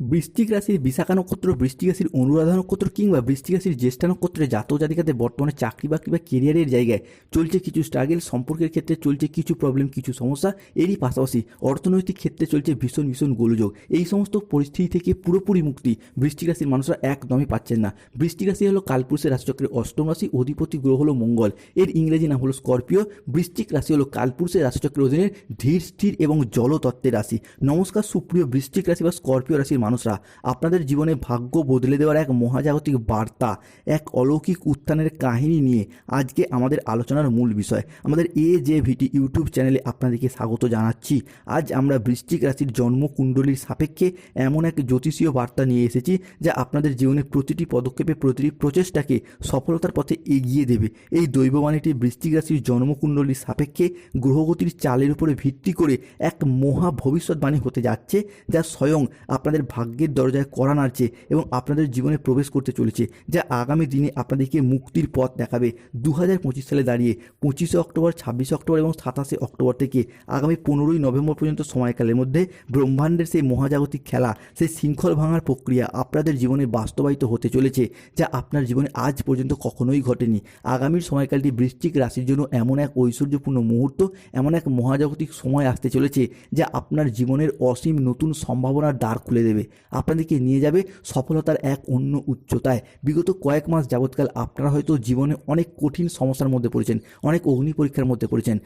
বৃশ্চিক রাশির বিশাখা নক্ষত্র বৃশ্চিক রাশির অনুরাধা নক্ষত্র কিংবা বৃশ্চিক রাশির জ্যেষ্ঠা নক্ষত্রের জাতক জাতিকাদের বর্তমানে চাকরি বাকরি বা কেরিয়ারের জায়গায় চলছে কিছু স্ট্রাগল সম্পর্কের ক্ষেত্রে চলছে কিছু প্রবলেম কিছু সমস্যা, এরই পাশাপাশি অর্থনৈতিক ক্ষেত্রে চলছে ভীষণ ভীষণ গোলযোগ। এই সমস্ত পরিস্থিতি থেকে পুরোপুরি মুক্তি বৃশ্চিক রাশির মানুষরা একদমই পাচ্ছেন না। বৃশ্চিক রাশি হলো কালপুরুষের রাশিচক্রের অষ্টম রাশি, অধিপতি গ্রহ হলো মঙ্গল। এর ইংরেজি নাম হলো স্করপিও। বৃষ্টিক রাশি হলো কালপুরুষের রাশিচক্রের অধীনে ধীর, স্থির এবং জলতত্ত্বের রাশি। নমস্কার, সুপ্রিয় বৃশ্চিক রাশি বা স্করপিও রাশির মানুষরা। আপনাদের জীবনে ভাগ্য বদলে দেওয়ার এক মহাজাগতিক বার্তা, এক অলৌকিক উত্থানের কাহিনী নিয়ে আজকে আমাদের আলোচনার মূল বিষয়। আমাদের এ জে ভিটি ইউটিউব চ্যানেলে আপনাদেরকে স্বাগত জানাচ্ছি। আজ আমরা বৃশ্চিক রাশির জন্মকুণ্ডলীর সাপেক্ষে এমন এক জ্যোতিষীয় বার্তা নিয়ে এসেছি, যা আপনাদের জীবনের প্রতিটি পদক্ষেপে, প্রতিটি প্রচেষ্টাকে সফলতার পথে এগিয়ে দেবে। এই দৈববাণীটি বৃশ্চিক রাশির জন্মকুণ্ডলীর সাপেক্ষে গ্রহগতির চালের উপরে ভিত্তি করে এক মহা ভবিষ্যৎবাণী হতে যাচ্ছে, যা স্বয়ং আপনাদের ভাগ্যের দরজায় করা নাড়ছে এবং আপনাদের জীবনে প্রবেশ করতে চলেছে, যা আগামী দিনে আপনাদেরকে মুক্তির পথ দেখাবে। দু পঁচিশ সালে দাঁড়িয়ে পঁচিশে অক্টোবর, ছাব্বিশে অক্টোবর এবং সাতাশে অক্টোবর থেকে আগামী পনেরোই নভেম্বর পর্যন্ত সময়কালের মধ্যে ব্রহ্মাণ্ডের সেই মহাজাগতিক খেলা, সেই শৃঙ্খল ভাঙার প্রক্রিয়া আপনাদের জীবনে বাস্তবায়িত হতে চলেছে, যা আপনার জীবনে আজ পর্যন্ত কখনোই ঘটেনি। আগামীর সময়কালটি বৃশ্চিক রাশির জন্য এমন এক ঐশ্বর্যপূর্ণ মুহূর্ত, এমন এক মহাজাগতিক সময় আসতে চলেছে, যা আপনার জীবনের অসীম নতুন সম্ভাবনার দ্বার খুলে দেবে। আপনাদেরকে নিয়ে যাবে সফলতার এক অন্য উচ্চতায়। বিগত কয়েক মাস যাবৎকাল আপনারা হয়তো জীবনে অনেক কঠিন সমস্যার মধ্যে পড়েছেন, অনেক অগ্নি পরীক্ষার মধ্যে পড়েছেন।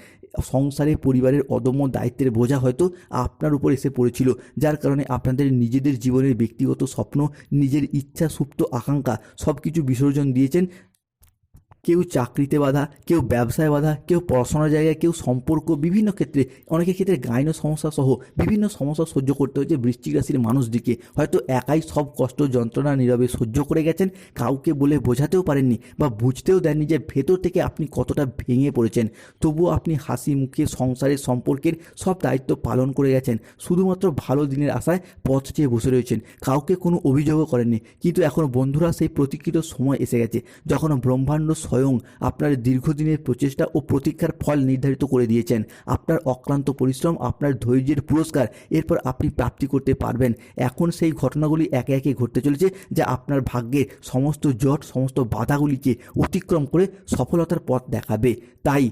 সংসারে, পরিবারের অদম্য দায়িত্বের বোঝা হয়তো আপনার উপর এসে পড়েছিল, যার কারণে আপনাদের নিজেদের জীবনের ব্যক্তিগত স্বপ্ন, নিজের ইচ্ছা সুপ্ত আকাঙ্ক্ষা সব কিছু বিসর্জন দিয়েছেন। কেউ চাকরিতে বাধা, কেউ ব্যবসায় বাধা, কেউ পড়াশোনার জায়গায়, কেউ সম্পর্ক, বিভিন্ন ক্ষেত্রে, অনেকের ক্ষেত্রে গাইন সমস্যা সহ বিভিন্ন সমস্যা সহ্য করতে হয়েছে বৃশ্চিক রাশির মানুষদিকে। হয়তো একাই সব কষ্ট, যন্ত্রণা নীরবে সহ্য করে গেছেন, কাউকে বলে বোঝাতেও পারেননি বা বুঝতেও দেননি যে ভেতর থেকে আপনি কতটা ভেঙে পড়েছেন। তবুও আপনি হাসি মুখে সংসারের সম্পর্কের সব দায়িত্ব পালন করে গেছেন, শুধুমাত্র ভালো দিনের আশায় পথ চেয়ে বসে রয়েছেন। কাউকে কোনো অভিযোগও করেননি, কিন্তু এখন বন্ধুরা সেই প্রতীক্ষিত সময় এসে গেছে, যখন ব্রহ্মাণ্ড স্বয়ং আপনার দীর্ঘদিনের প্রচেষ্টা ও প্রতীক্ষার ফল নির্ধারিত করে দিয়েছেন। আপনার অক্লান্ত পরিশ্রম, আপনার ধৈর্যের পুরস্কার, এরপর আপনি প্রাপ্তি করতে পারবেন। এখন সেই ঘটনাগুলি একে একে ঘটতে চলেছে যা আপনার ভাগ্যে সমস্ত জট, সমস্ত বাধাগুলিকে অতিক্রম করে সফলতার পথ দেখাবে। তাই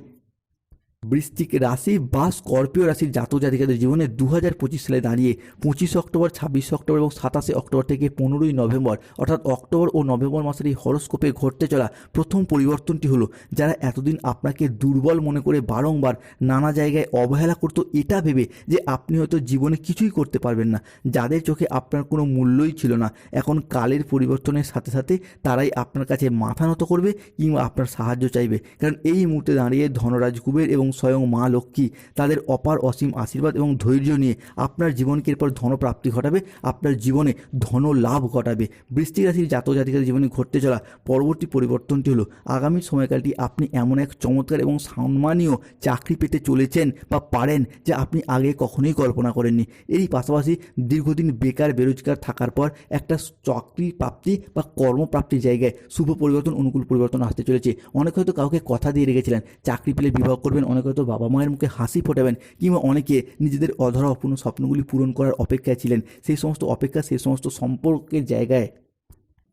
বৃশ্চিক রাশি বা স্করপিও রাশির জাতক জাতিকাদের জীবনে দু হাজার পঁচিশ সালে দাঁড়িয়ে পঁচিশে অক্টোবর, ছাব্বিশে অক্টোবর এবং সাতাশে অক্টোবর থেকে পনেরোই নভেম্বর অর্থাৎ অক্টোবর ও নভেম্বর মাসের এই হরস্কোপে ঘটতে চলা প্রথম পরিবর্তনটি হলো যারা এতদিন আপনাকে দুর্বল মনে করে বারংবার নানা জায়গায় অবহেলা করতো এটা ভেবে যে আপনি হয়তো জীবনে কিছুই করতে পারবেন না। যাদের চোখে আপনার কোনো মূল্যই ছিল না। এখন কালের পরিবর্তনের সাথে সাথে তারাই আপনার কাছে মাথা নত করবে কিংবা আপনার সাহায্য চাইবে। কারণ এই মুহূর্তে দাঁড়িয়ে ধনরাজ কুবের এবং স্বয়ং মা লক্ষ্মী তাদের অপার অসীম আশীর্বাদ এবং ধৈর্য নিয়ে আপনার জীবনকে এরপর ধনপ্রাপ্তি ঘটাবে, আপনার জীবনে ধন লাভ ঘটাবে। বৃষ্টি রাশির জাতক জাতিকাদের জীবনে ঘটতে চলা পরবর্তী পরিবর্তনটি হলো, আগামী সময়কালটি আপনি এমন এক চমৎকার এবং সম্মানীয় চাকরি পেতে চলেছেন বা পারেন যে আপনি আগে কখনোই কল্পনা করেননি। এরই পাশাপাশি দীর্ঘদিন বেকার বেরোজগার থাকার পর একটা চাকরি প্রাপ্তি বা কর্মপ্রাপ্তির জায়গায় শুভ পরিবর্তন, অনুকূল পরিবর্তন আসতে চলেছে। অনেক হয়তো কাউকে কথা দিয়ে রেখেছিলেন, চাকরি পেলে বিবাহ করবেন, অনেক হয়তো বাবা মায়ের মুখে হাসি ফোটাবেন কিংবা অনেকে নিজেদের অধরা অপূর্ণ স্বপ্নগুলি পূরণ করার অপেক্ষায় ছিলেন। সেই সমস্ত অপেক্ষা, সেই সমস্ত সম্পর্কের জায়গায়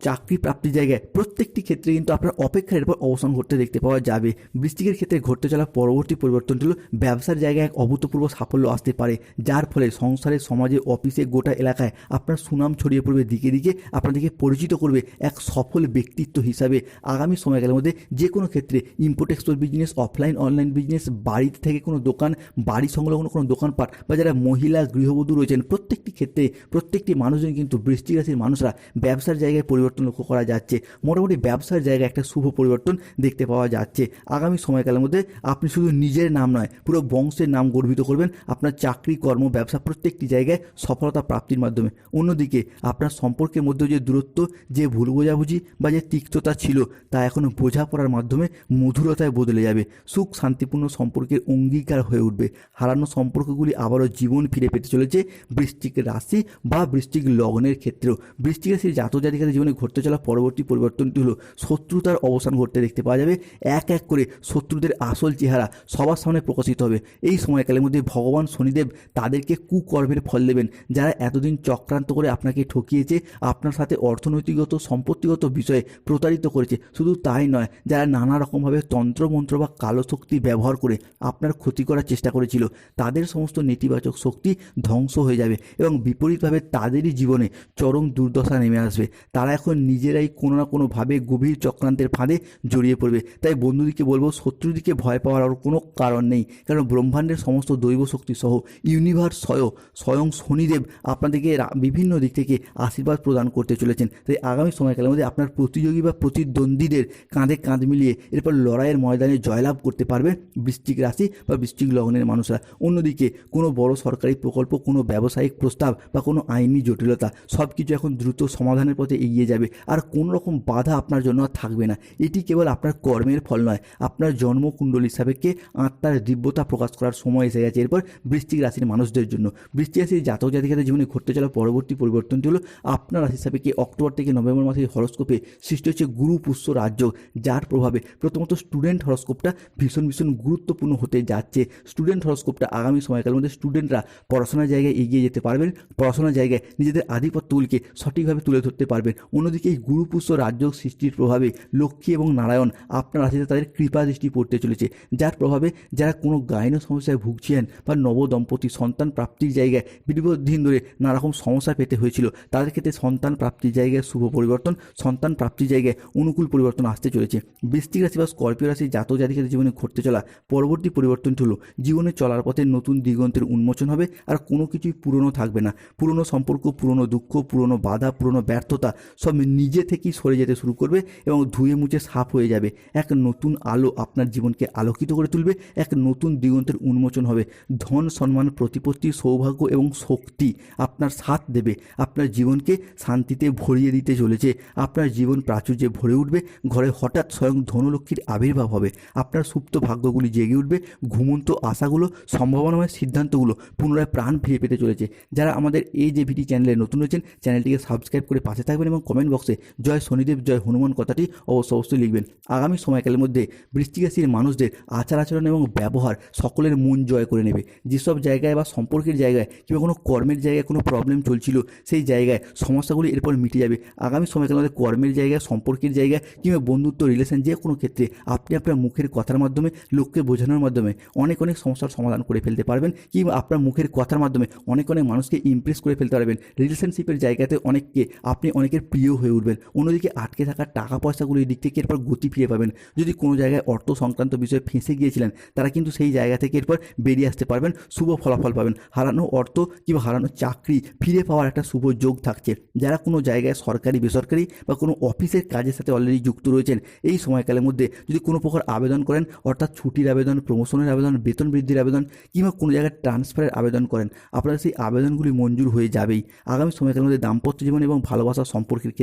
চাকরি প্রাপ্তির জায়গায় প্রত্যেকটি ক্ষেত্রে কিন্তু আপনার অপেক্ষার এরপর অবসান ঘটতে দেখতে পাওয়া যাবে। বৃষ্টিকের ক্ষেত্রে ঘটতে চলা পরবর্তী পরিবর্তনটি হলো ব্যবসার জায়গায় এক অভূতপূর্ব সাফল্য আসতে পারে, যার ফলে সংসারে, সমাজে, অফিসে, গোটা এলাকায় আপনার সুনাম ছড়িয়ে পড়বে দিকে দিকে, আপনাদেরকে পরিচিত করবে এক সফল ব্যক্তিত্ব হিসাবে। আগামী সময়কালের মধ্যে যে কোনো ক্ষেত্রে import export business offline online business বাড়িতে থেকে কোনো দোকান, বাড়ি সংলগ্ন কোনো দোকানপাট বা যারা মহিলা, গৃহবধূ রয়েছেন, প্রত্যেকটি ক্ষেত্রে প্রত্যেকটি মানুষজন কিন্তু বৃষ্টি রাশির মানুষরা ব্যবসার জায়গায় পরিবর্তন লক্ষ্য করা যাচ্ছে। মোটামুটি ব্যবসার জায়গায় একটা শুভ পরিবর্তন দেখতে পাওয়া যাচ্ছে। আগামী সময়কালের মধ্যে আপনি শুধু নিজের নাম নয়, পুরো বংশের নাম গর্বিত করবেন। আপনার চাকরি, কর্ম, ব্যবসা প্রত্যেকটি জায়গায় সফলতা প্রাপ্তির মাধ্যমে। অন্যদিকে আপনার সম্পর্কের মধ্যে যে দূরত্ব, যে ভুল বোঝাবুঝি বা যে তিক্ততা ছিল, তা এখন বোঝাপড়ার মাধ্যমে মধুরতায় বদলে যাবে। সুখ, শান্তিপূর্ণ সম্পর্কের অঙ্গীকার হয়ে উঠবে। হারানো সম্পর্কগুলি আবারও জীবন ফিরে পেতে চলেছে বৃষ্টিক রাশি বা বৃষ্টিক লগ্নের ক্ষেত্রেও। বৃশ্চিক রাশির জাতক জাতিকাদের জীবনে ঘটতে চলা পরবর্তী পরিবর্তনটি হলো শত্রুতার অবসান ঘটতে দেখতে পাওয়া যাবে। এক এক করে শত্রুদের আসল চেহারা সবার সামনে প্রকাশিত হবে। এই সময়কালের মধ্যে ভগবান শনিদেব তাদেরকে কুকর্মের ফল দেবেন। যারা এতদিন চক্রান্ত করে আপনাকে ঠকিয়েছে, আপনার সাথে অর্থনৈতিকগত সম্পত্তিগত বিষয়ে প্রতারিত করেছে, শুধু তাই নয়, যারা নানা রকমভাবে তন্ত্রমন্ত্র বা কালো শক্তি ব্যবহার করে আপনার ক্ষতি করার চেষ্টা করেছিল, তাদের সমস্ত নেতিবাচক শক্তি ধ্বংস হয়ে যাবে এবং বিপরীতভাবে তাদেরই জীবনে চরম দুর্দশা নেমে আসবে। তারা এখন নিজেরাই কোনো না কোনোভাবে গভীর চক্রান্তের ফাঁদে জড়িয়ে পড়বে। তাই বন্ধুদিকে বলব শত্রুদিকে ভয় পাওয়ার আর কোনো কারণ নেই। কারণ ব্রহ্মাণ্ডের সমস্ত দৈব শক্তি সহ ইউনিভার্স স্বয়ং স্বয়ং শনিদেব আপনাদেরকে বিভিন্ন দিক থেকে আশীর্বাদ প্রদান করতে চলেছেন। তাই আগামী সময়কালের মধ্যে আপনার প্রতিযোগী বা প্রতিদ্বন্দ্বীদের কাঁধে কাঁধ মিলিয়ে এরপর লড়াইয়ের ময়দানে জয়লাভ করতে পারবে বৃষ্টিক রাশি বা বৃশ্চিক লগ্নের মানুষরা। অন্যদিকে কোনো বড় সরকারি প্রকল্প, কোনো ব্যবসায়িক প্রস্তাব বা কোনো আইনি জটিলতা সব কিছু এখন দ্রুত সমাধানের পথে এগিয়ে যাবে। আর কোনো রকম বাধা আপনার জন্য থাকবে না। এটি কেবল আপনার কর্মের ফল নয়। আপনার জন্মকুণ্ডলী সাপেক্ষে আত্মার দিব্যতা প্রকাশ করার সময় এসে গেছে। এরপর বৃষ্টিক রাশির মানুষদের জন্য। বৃষ্টি রাশির জাতক জাতিকাদের জীবনে ঘটতে চলা পরবর্তী পরিবর্তনটি হলো আপনার রাশি সাপেক্ষে অক্টোবর থেকে নভেম্বর মাসের হরস্কোপে সৃষ্টি হচ্ছে গুরু পুষ্য রাজ্য, যার প্রভাবে প্রথমত স্টুডেন্ট হরস্কোপটা ভীষণ ভীষণ গুরুত্বপূর্ণ হতে যাচ্ছে। স্টুডেন্ট হরস্কোপটা আগামী সময়কালের মধ্যে স্টুডেন্টরা পড়াশোনার জায়গায় এগিয়ে যেতে পারবেন। পড়াশোনার জায়গায় নিজেদের আধিপত্যগুলিকে সঠিকভাবে তুলে ধরতে পারবেন। অন্যদিকে এই গুরুপুষ্য রাজ্য সৃষ্টির প্রভাবে লক্ষ্মী এবং নারায়ণ আপনার রাশিতে তাদের কৃপা দৃষ্টি পড়তে চলেছে। যার প্রভাবে যারা কোনো গাইন সমস্যায় ভুগছিলেন বা নবদম্পতি সন্তান প্রাপ্তির জায়গায় দীর্ঘদিন ধরে নানারকম সমস্যা পেতে হয়েছিল, তাদের ক্ষেত্রে সন্তান প্রাপ্তির জায়গায় শুভ পরিবর্তন, সন্তান প্রাপ্তির জায়গায় অনুকূল পরিবর্তন আসতে চলেছে। বৃষ্টিক রাশি বা স্কর্পিও রাশি জাত জাতিকাদের জীবনে ঘটতে চলা পরবর্তী পরিবর্তনটি হলো, জীবনে চলার পথে নতুন দিগন্তের উন্মোচন হবে আর কোনো কিছুই পুরনো থাকবে না। পুরনো সম্পর্ক, পুরনো দুঃখ, পুরনো বাধা, পুরনো ব্যর্থতা সব নিজে থেকেই সরে যেতে শুরু করবে এবং ধুয়ে মুছে সাফ হয়ে যাবে। এক নতুন আলো আপনার জীবনকে আলোকিত করে তুলবে। এক নতুন দিগন্তের উন্মোচন হবে। ধন, সম্মান, প্রতিপত্তি, সৌভাগ্য এবং শক্তি আপনার সাথ দেবে। আপনার জীবনকে শান্তিতে ভরিয়ে দিতে চলেছে। আপনার জীবন প্রাচুর্যে ভরে উঠবে। ঘরে হঠাৎ স্বয়ং ধনলক্ষ্মীর আবির্ভাব হবে। আপনার সুপ্ত ভাগ্যগুলি জেগে উঠবে। ঘুমন্ত আশাগুলো, সম্ভাবনাময় সিদ্ধান্তগুলো পুনরায় প্রাণ ফিরে পেতে চলেছে। যারা আমাদের এই যে ভিডি চ্যানেলে নতুন রয়েছেন, চ্যানেলটিকে সাবস্ক্রাইব করে পাশে থাকবেন এবং কমেন্ট বক্সে জয় শনিদেব, জয় হনুমান কথাটি অবশ্য অবশ্যই লিখবেন। আগামী সময়কালের মধ্যে বৃষ্টিক রাশির মানুষদের আচার আচরণ এবং ব্যবহার সকলের মন জয় করে নেবে। যেসব জায়গায় বা সম্পর্কের জায়গায় কিংবা কোনো কর্মের জায়গায় কোনো প্রবলেম চলছিল, সেই জায়গায় সমস্যাগুলি এরপর মিটে যাবে। আগামী সময়কালের মধ্যে কর্মের জায়গায়, সম্পর্কের জায়গায় কিংবা বন্ধুত্ব রিলেশন যে কোনো ক্ষেত্রে আপনি আপনার মুখের কথার মাধ্যমে, লোককে বোঝানোর মাধ্যমে অনেক অনেক সমস্যার সমাধান করে ফেলতে পারবেন কিংবা আপনার মুখের কথার মাধ্যমে অনেক অনেক মানুষকে ইমপ্রেস করে ফেলতে পারবেন। রিলেশনশিপের জায়গাতে অনেককে, আপনি অনেকের প্রিয় হয়ে উঠবেন। অন্যদিকে আটকে থাকা টাকা পয়সাগুলির দিক থেকে এরপর গতি ফিরে পাবেন। যদি কোনো জায়গায় অর্থ সংক্রান্ত বিষয়ে ফেঁসে গিয়েছিলেন, তারা কিন্তু সেই জায়গা থেকে এরপর বেরিয়ে আসতে পারবেন, শুভ ফলাফল পাবেন। হারানো অর্থ কিংবা হারানো চাকরি ফিরে পাওয়ার একটা শুভ যোগ থাকছে। যারা কোনো জায়গায় সরকারি, বেসরকারি বা কোনো অফিসের কাজের সাথে অলরেডি যুক্ত রয়েছেন, এই সময়কালের মধ্যে যদি কোনো প্রকার আবেদন করেন, অর্থাৎ ছুটির আবেদন প্রমোশনের আবেদন, বেতন বৃদ্ধির আবেদন কিংবা কোনো জায়গায় ট্রান্সফারের আবেদন করেন আপনার সেই আবেদনগুলি মঞ্জুর হয়ে যাবেই। আগামী সময়কালের মধ্যে দাম্পত্য জীবন এবং ভালোবাসা সম্পর্কের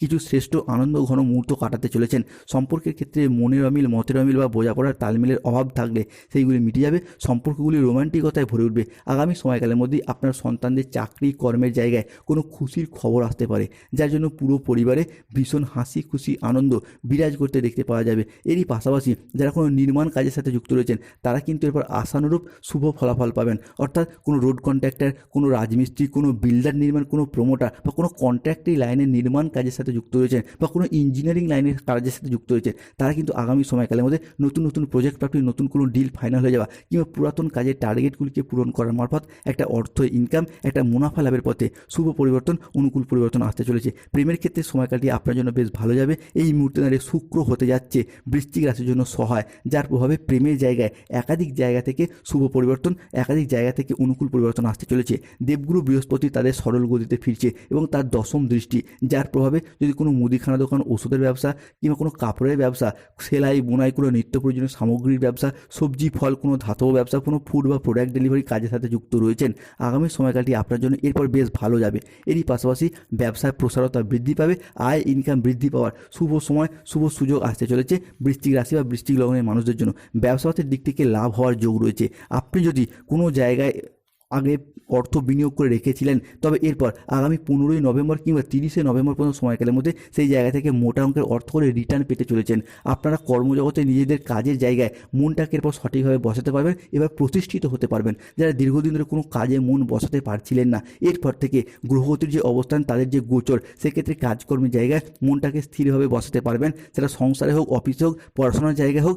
কিছু শ্রেষ্ঠ আনন্দ ঘন মুহূর্ত কাটাতে চলেছেন। সম্পর্কের ক্ষেত্রে মনের অমিল, মতের অমিল বা বোঝাপড়ার তালমিলের অভাব থাকলে সেইগুলি মিটে যাবে, সম্পর্কগুলি রোমান্টিকতায় ভরে উঠবে। আগামী সময়কালের মধ্যেই আপনার সন্তানদের চাকরি, কর্মের জায়গায় কোনো খুশির খবর আসতে পারে, যার জন্য পুরো পরিবারে ভীষণ হাসি, খুশি, আনন্দ বিরাজ করতে দেখতে পাওয়া যাবে। এরই পাশাপাশি যারা কোনো নির্মাণ কাজের সাথে যুক্ত রয়েছেন, তারা কিন্তু এরপর আশানুরূপ শুভ ফলাফল পাবেন। অর্থাৎ কোনো রোড কন্ট্রাক্টর কোনো রাজমিস্ত্রি, কোনো বিল্ডার নির্মাণ, কোনো প্রমোটার বা কোনো কন্ট্রাক্টরি লাইনের নির্মাণ কাজের সাথে যুক্ত রয়েছেন বা কোনো ইঞ্জিনিয়ারিং লাইনের কাজের সাথে যুক্ত রয়েছেন, তারা কিন্তু আগামী সময়কালের মধ্যে নতুন নতুন প্রজেক্ট প্রাপ্তি নতুন কোনো ডিল ফাইনাল হয়ে যাওয়া কিংবা পুরাতন কাজের টার্গেটগুলিকে পূরণ করার মারফত একটা অর্থ ইনকাম একটা মুনাফা লাভের পথে শুভ পরিবর্তন, অনুকূল পরিবর্তন আসতে চলেছে। প্রেমের ক্ষেত্রে সময়কালটি আপনার জন্য বেশ ভালো যাবে। এই মুহূর্তে দাঁড়িয়ে শুক্র হতে যাচ্ছে, বৃশ্চিক রাশির জন্য সহায়, যার প্রভাবে প্রেমের জায়গায় একাধিক জায়গা থেকে শুভ পরিবর্তন, একাধিক জায়গা থেকে অনুকূল পরিবর্তন আসতে চলেছে। দেবগুরু বৃহস্পতি তাদের সরল গতিতে ফিরছে এবং তার দশম দৃষ্টি, যার প্রভাবে যদি কোনো মুদিখানা দোকান, ওষুধের ব্যবসা কিংবা কোনো কাপড়ের ব্যবসা, সেলাই, বোনাই কোনো নিত্য প্রয়োজনীয় সামগ্রীর ব্যবসা, সবজি, ফল, কোনো ধাতব ব্যবসা, কোনো ফুড বা প্রোডাক্ট ডেলিভারি কাজের সাথে যুক্ত রয়েছেন, আগামী সময়কালটি আপনার জন্য এরপর বেশ ভালো যাবে। এরই পাশাপাশি ব্যবসায় প্রসারতা বৃদ্ধি পাবে, আয় ইনকাম বৃদ্ধি পাওয়ার শুভ সময়, শুভ সুযোগ আসতে চলেছে বৃষ্টিক রাশি বা বৃষ্টিক লগ্নের মানুষদের জন্য। ব্যবসাতের দিক থেকে লাভ হওয়ার যোগ রয়েছে। আপনি যদি কোনো জায়গায় আগে অর্থ বিনিয়োগ করে রেখেছিলেন। তবে এরপর আগামী পনেরোই নভেম্বর কিংবা তিরিশে নভেম্বর পর্যন্ত সময়কালের মধ্যে সেই জায়গা থেকে মোটা অঙ্কের অর্থ করে রিটার্ন পেতে চলেছেন। আপনারা কর্মজগতে নিজেদের কাজের জায়গায় মনটাকে এরপর সঠিকভাবে বসাতে পারবেন, এবার প্রতিষ্ঠিত হতে পারবেন। যারা দীর্ঘদিন ধরে কোনো কাজে মন বসাতে পারছিলেন না, এরপর থেকে গ্রহগতির যে অবস্থান, তাদের যে গোচর, সেক্ষেত্রে কাজকর্মের জায়গায় মনটাকে স্থিরভাবে বসাতে পারবেন। সেটা সংসারে হোক অফিসে হোক, পড়াশোনার জায়গায় হোক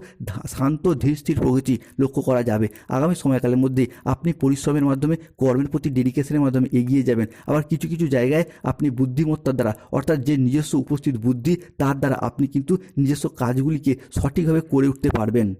শান্ত, ধীর, স্থির প্রগতি লক্ষ্য করা যাবে। আগামী সময়কালের মধ্যে আপনি পরিশ্রমের মাধ্যমে কর্মের প্রতি ডেডিকেশনের মাধ্যমে এগিয়ে যাবেন। আবার কিছু কিছু জায়গায় আপনি বুদ্ধিমত্তার দ্বারা, অর্থাৎ যে নিজস্ব উপস্থিত বুদ্ধি, তার দ্বারা আপনি কিন্তু নিজস্ব কাজগুলিকে সঠিকভাবে করে উঠতে পারবেন।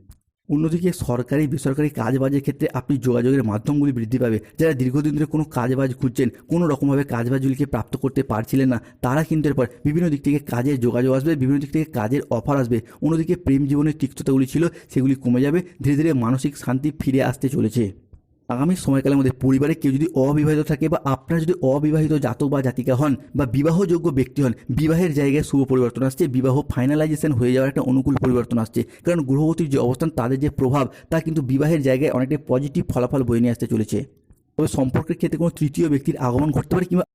অন্যদিকে সরকারি, বেসরকারি কাজবাজের ক্ষেত্রে আপনি যোগাযোগের মাধ্যমগুলি বৃদ্ধি পাবে। যারা দীর্ঘদিন ধরে কোনো কাজবাজ খুঁজছেন, কোনো রকমভাবে কাজবাজগুলিকে প্রাপ্ত করতে পারছিলেন না, তারা কিন্তু এরপর বিভিন্ন দিক থেকে কাজের যোগাযোগ আসবে, বিভিন্ন দিক থেকে কাজের অফার আসবে। অন্যদিকে প্রেম জীবনের তিক্ততাগুলি ছিল, সেগুলি কমে যাবে, ধীরে ধীরে মানসিক শান্তি ফিরে আসতে চলেছে। আগামী সময়কালের মধ্যে পরিবারে কেউ যদি অবিবাহিত থাকে বা আপনার যদি অবিবাহিত জাতক বা জাতিকা হন বা বিবাহযোগ্য ব্যক্তি হন, বিবাহের জায়গায় শুভ পরিবর্তন আসছে, বিবাহ ফাইনালাইজেশন হয়ে যাওয়ার একটা অনুকূল পরিবর্তন আসছে। কারণ গ্রহগতির যে অবস্থান, তাদের যে প্রভাব, তা কিন্তু বিবাহের জায়গায় অনেকটাই পজিটিভ ফলাফল বয়ে নিয়ে আসতে চলেছে। তবে সম্পর্কের ক্ষেত্রে কোনো তৃতীয় ব্যক্তির আগমন ঘটতে পারে কিংবা